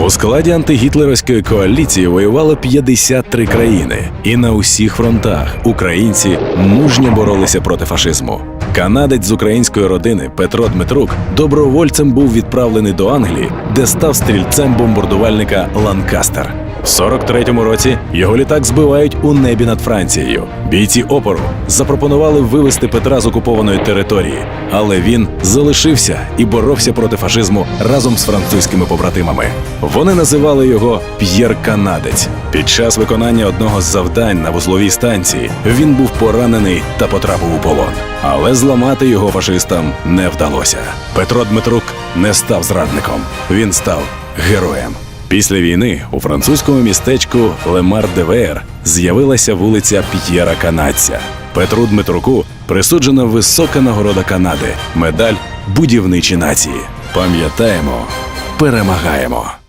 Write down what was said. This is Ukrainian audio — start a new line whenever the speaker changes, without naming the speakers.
У складі антигітлерівської коаліції воювало 53 країни, і на усіх фронтах українці мужньо боролися проти фашизму. Канадець з української родини Петро Дмитрук добровольцем був відправлений до Англії, де став стрільцем бомбардувальника Ланкастер. В 43-му році його літак збивають у небі над Францією. Бійці опору запропонували вивезти Петра з окупованої території, але він залишився і боровся проти фашизму разом з французькими побратимами. Вони називали його П'єр Канадець. Під час виконання одного з завдань на вузловій станції він був поранений та потрапив у полон. Але зламати його фашистам не вдалося. Петро Дмитрук не став зрадником, він став героєм. Після війни у французькому містечку Лемар-де-Веєр з'явилася вулиця П'єра Канадця. Петру Дмитруку присуджена висока нагорода Канади медаль будівничі нації. Пам'ятаємо, перемагаємо.